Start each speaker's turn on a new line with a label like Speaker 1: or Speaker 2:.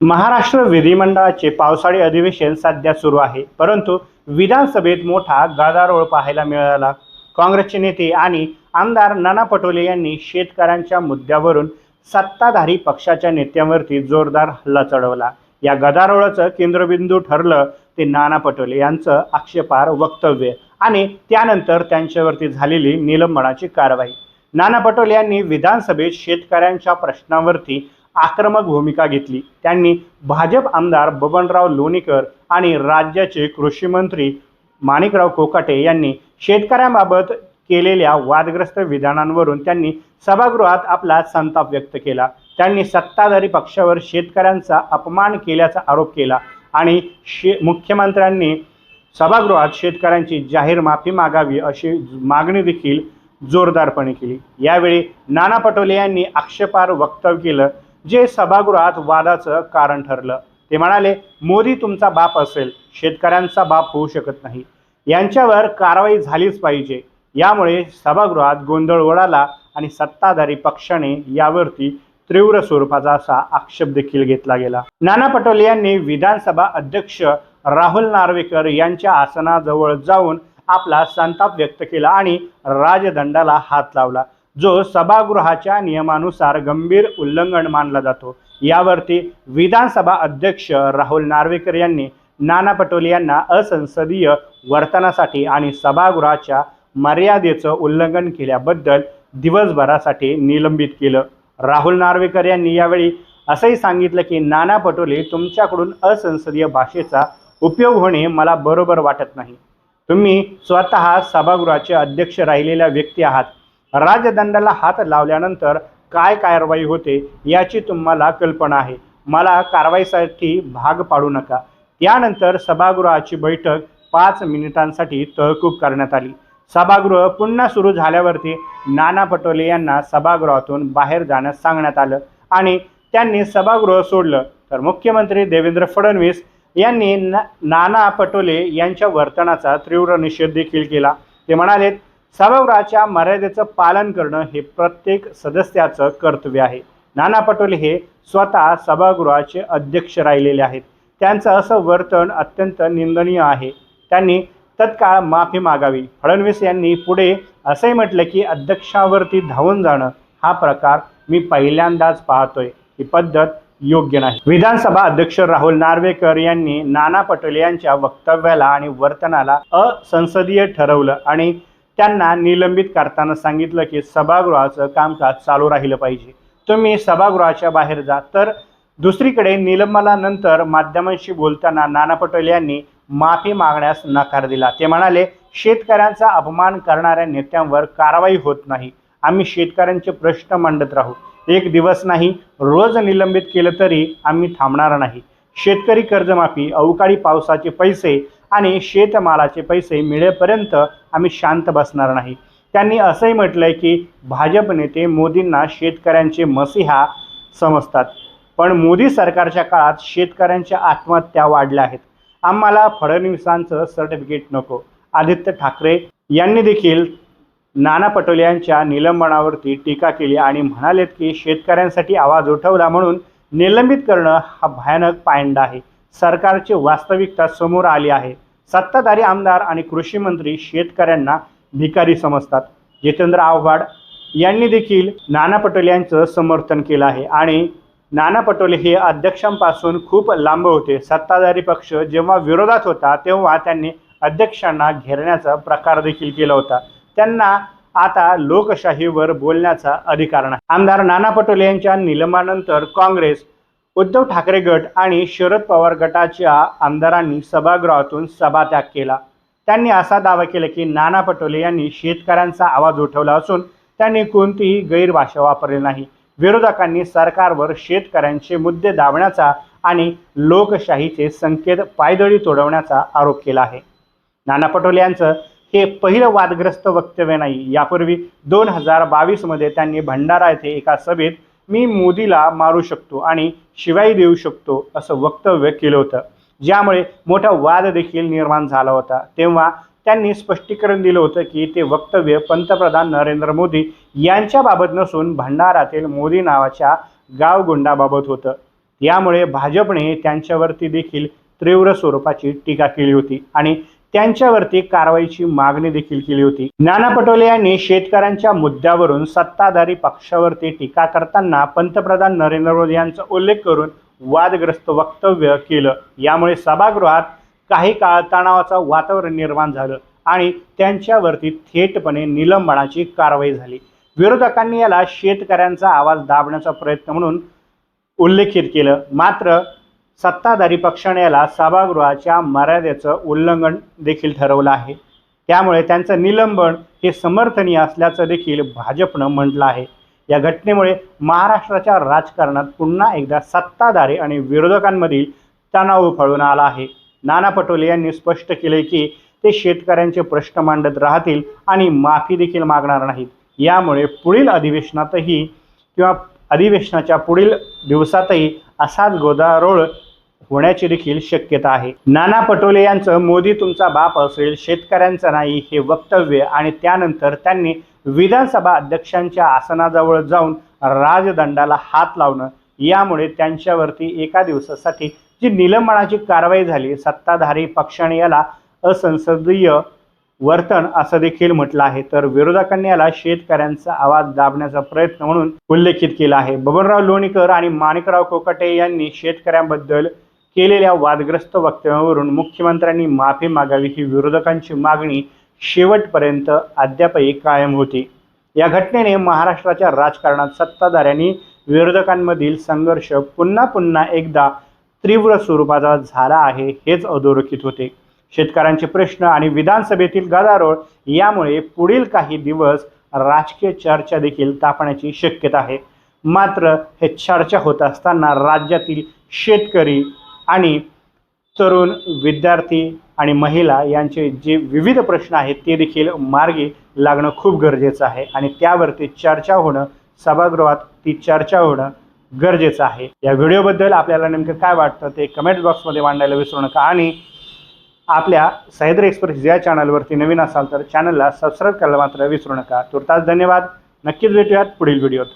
Speaker 1: महाराष्ट्र विधिमंडळाचे पावसाळी अधिवेशन सध्या सुरू आहे. परंतु विधानसभेत मोठा गदारोळ पाहायला मिळाला. काँग्रेसचे नेते आणि आमदार नाना पटोले यांनी शेतकऱ्यांच्या मुद्द्यावरून सत्ताधारी पक्षाच्या नेत्यांवरती जोरदार हल्ला चढवला. या गदारोळाचं केंद्रबिंदू ठरलं ते नाना पटोले यांचं आक्षेपार वक्तव्य आणि त्यानंतर त्यांच्यावरती झालेली निलंबनाची कारवाई. नाना पटोले यांनी विधानसभेत शेतकऱ्यांच्या प्रश्नावरती आक्रमक भूमिका घेतली. त्यांनी भाजप आमदार बबनराव लोणीकर आणि राज्याचे कृषी मंत्री माणिकराव कोकाटे यांनी शेतकऱ्यांबाबत केलेल्या वादग्रस्त विधानांवरून त्यांनी सभागृहात आपला संताप व्यक्त केला. त्यांनी सत्ताधारी पक्षावर शेतकऱ्यांचा अपमान केल्याचा आरोप केला आणि शे मुख्यमंत्र्यांनी सभागृहात शेतकऱ्यांची जाहीर माफी मागावी अशी मागणी देखील जोरदारपणे केली. यावेळी नाना पटोले यांनी आक्षेपार वक्तव्य केलं. जे सभागृहात वादाचं कारण ठरलं. ते म्हणाले मोदी तुमचा बाप असेल शेतकऱ्यांचा बाप होऊ शकत नाही. यांच्यावर कारवाई झालीच पाहिजे. यामुळे सभागृहात गोंधळ उडाला आणि सत्ताधारी पक्षाने यावरती तीव्र स्वरूपाचा असा आक्षेप देखील घेतला गेला. नाना पटोले यांनी विधानसभा अध्यक्ष राहुल नार्वेकर यांच्या आसनाजवळ जाऊन आपला संताप व्यक्त केला आणि राजदंडाला हात लावला. जो सभागृहाच्या नियमानुसार गंभीर उल्लंघन मानला जातो. यावरती विधानसभा अध्यक्ष राहुल नार्वेकर यांनी नाना पटोले यांना असंसदीय वर्तनासाठी आणि सभागृहाच्या मर्यादेचं उल्लंघन केल्याबद्दल दिवसभरासाठी निलंबित केलं. राहुल नार्वेकर यांनी यावेळी असंही सांगितलं की नाना पटोले तुमच्याकडून असंसदीय भाषेचा उपयोग होणे मला बरोबर वाटत नाही. तुम्ही स्वतः सभागृहाचे अध्यक्ष राहिलेल्या व्यक्ती आहात. राजदंडाला हात लावल्यानंतर काय कारवाई होते याची तुम्हाला कल्पना आहे. मला कारवाईसाठी भाग पाडू नका. त्यानंतर सभागृहाची बैठक पाच मिनिटांसाठी तहकूब करण्यात आली. सभागृह पुन्हा सुरू झाल्यावरती नाना पटोले यांना सभागृहातून बाहेर जाण्यास सांगण्यात आलं आणि त्यांनी सभागृह सोडलं. तर मुख्यमंत्री देवेंद्र फडणवीस यांनी ना नाना पटोले यांच्या वर्तनाचा तीव्र निषेध देखील केला. ते म्हणालेत सभागृहाच्या मर्यादेचं पालन करणं हे प्रत्येक सदस्याचं कर्तव्य आहे. नाना पटोले हे स्वतः सभागृहाचे अध्यक्ष राहिलेले आहेत. त्यांचं असं वर्तन अत्यंत निंदनीय आहे. त्यांनी तत्काळ माफी मागावी. फडणवीस यांनी पुढे असंही म्हटलं की अध्यक्षावरती धावून जाणं हा प्रकार मी पहिल्यांदाच पाहतोय. ही पद्धत योग्य नाही. विधानसभा अध्यक्ष राहुल नार्वेकर यांनी नाना पटोले यांच्या वक्तव्याला आणि वर्तनाला असंसदीय ठरवलं आणि त्यांना निलंबित करताना सांगितलं की सभागृहाचं कामकाज चालू राहिलं पाहिजे. तुम्ही सभागृहाच्या बाहेर जा. तर दुसरीकडे निलंबनानंतर माध्यमांशी बोलताना नाना पटोले यांनी माफी मागण्यास नकार दिला. ते म्हणाले शेतकऱ्यांचा अपमान करणाऱ्या नेत्यांवर कारवाई होत नाही. आम्ही शेतकऱ्यांचे प्रश्न मांडत राहू. एक दिवस नाही रोज निलंबित केलं तरी आम्ही थांबणार नाही. शेतकरी कर्जमाफी अवकाळी पावसाचे पैसे आणि शेतमालाचे पैसे मिळेपर्यंत आम्ही शांत बसणार नाही. त्यांनी असंही म्हटलं आहे की भाजप नेते मोदींना शेतकऱ्यांचे मसीहा समजतात पण मोदी सरकारच्या काळात शेतकऱ्यांच्या आत्महत्या वाढल्या आहेत. आम्हाला फडणवीसांचं सर्टिफिकेट नको. आदित्य ठाकरे यांनी देखील नाना पटोले यांच्या निलंबनावरती टीका केली आणि म्हणालेत की शेतकऱ्यांसाठी आवाज उठवला म्हणून निलंबित करणं हा भयानक पायंडा आहे. सरकारची वास्तविकता समोर आली आहे. सत्ताधारी आमदार आणि कृषी मंत्री शेतकऱ्यांना भिकारी समजतात. जितेंद्र आव्हाड यांनी देखील नाना पटोले यांचं समर्थन केलं आहे आणि नाना पटोले हे अध्यक्षांपासून खूप लांब होते. सत्ताधारी पक्ष जेव्हा विरोधात होता तेव्हा त्यांनी अध्यक्षांना घेरण्याचा प्रकार देखील केला होता. त्यांना आता लोकशाहीवर बोलण्याचा अधिकार नाही. आमदार नाना पटोले यांच्या निलंबानंतर काँग्रेस उद्धव ठाकरे गट आणि शरद पवार गटाच्या आमदारांनी सभागृहातून सभात्याग केला. त्यांनी असा दावा केला की नाना पटोले यांनी शेतकऱ्यांचा आवाज उठवला असून त्यांनी कोणतीही गैरभाषा वापरली नाही. विरोधकांनी सरकारवर शेतकऱ्यांचे मुद्दे दाबण्याचा आणि लोकशाहीचे संकेत पायदळी तोडवण्याचा आरोप केला आहे. नाना पटोले यांचं हे पहिलं वादग्रस्त वक्तव्य नाही. यापूर्वी दोन हजार बावीसमध्ये त्यांनी भंडारा येथे एका सभेत मी मोदीला मारू शकतो आणि शिवाई देऊ शकतो असं वक्तव्य केलं होतं. ज्यामुळे मोठा वाद देखील निर्माण झाला होता. तेव्हा त्यांनी स्पष्टीकरण दिलं होतं की ते वक्तव्य पंतप्रधान नरेंद्र मोदी यांच्याबाबत नसून भंडारातील मोदी नावाच्या गावगुंडाबाबत होतं. यामुळे भाजपने त्यांच्यावरती देखील तीव्र स्वरूपाची टीका केली होती आणि त्यांच्यावरती कारवाईची मागणी देखील केली होती. नाना पटोले यांनी शेतकऱ्यांच्या मुद्द्यावरून सत्ताधारी पक्षावरती टीका करताना पंतप्रधान नरेंद्र मोदी यांचा उल्लेख करून वादग्रस्त वक्तव्य केलं. यामुळे सभागृहात काही काळ तणावाचं वातावरण निर्माण झालं आणि त्यांच्यावरती थेटपणे निलंबनाची कारवाई झाली. विरोधकांनी याला शेतकऱ्यांचा आवाज दाबण्याचा प्रयत्न म्हणून उल्लेखित केलं. मात्र सत्ताधारी पक्षाने याला सभागृहाच्या मर्यादेचं उल्लंघन देखील ठरवलं आहे. त्यामुळे त्यांचं निलंबन हे समर्थनीय असल्याचं देखील भाजपनं म्हटलं आहे. या घटनेमुळे महाराष्ट्राच्या राजकारणात पुन्हा एकदा सत्ताधारी आणि विरोधकांमधील तणाव उफाळून आला आहे. नाना पटोले यांनी स्पष्ट केले की ते शेतकऱ्यांचे प्रश्न मांडत राहतील आणि माफी देखील मागणार नाहीत. यामुळे पुढील अधिवेशनातही किंवा अधिवेशनाच्या पुढील दिवसातही असाच गोदारोळ होण्याची देखील शक्यता आहे. नाना पटोले यांचं मोदी तुमचा बाप असेल शेतकऱ्यांचा नाही हे वक्तव्य आणि त्यानंतर त्यांनी विधानसभा अध्यक्षांच्या आसनाजवळ जाऊन राजदंडाला हात लावणं यामुळे त्यांच्यावरती एका दिवसासाठी जी निलंबनाची कारवाई झाली सत्ताधारी पक्षाने याला असंसदीय वर्तन असं देखील म्हटलं आहे. तर विरोधकांनी याला शेतकऱ्यांचा आवाज दाबण्याचा प्रयत्न म्हणून उल्लेखित केला आहे. बबनराव लोणीकर आणि माणिकराव कोकटे यांनी शेतकऱ्यांबद्दल केलेल्या वादग्रस्त वक्तव्यावरून मुख्यमंत्र्यांनी माफी मागावी ही विरोधकांची मागणी शेवटपर्यंत अद्यापही कायम होती. या घटनेने महाराष्ट्राच्या राजकारणात सत्ताधाऱ्यांनी विरोधकांमधील संघर्ष पुन्हा पुन्हा एकदा तीव्र स्वरूपाचा झाला आहे हेच अधोरेखित होते. शेतकऱ्यांचे प्रश्न आणि विधानसभेतील गदारोळ यामुळे पुढील काही दिवस राजकीय चर्चा देखील तापण्याची शक्यता आहे. मात्र हे चर्चा होत असताना राज्यातील शेतकरी आणि तरुण विद्यार्थी आणि महिला यांचे जे विविध प्रश्न आहेत ते देखील मार्गी लागणं खूप गरजेचं आहे. आणि त्यावरती चर्चा होणं सभागृहात ती चर्चा होणं गरजेचं आहे. या व्हिडिओबद्दल आपल्याला नेमकं काय वाटतं ते कमेंट बॉक्समध्ये मांडायला विसरू नका. आणि आपल्या सह्याद्री एक्सप्रेस या चॅनलवरती नवीन असाल तर चॅनलला सबस्क्राईब करायला मात्र विसरू नका. तुर्तास धन्यवाद. नक्कीच भेटूयात पुढील व्हिडिओत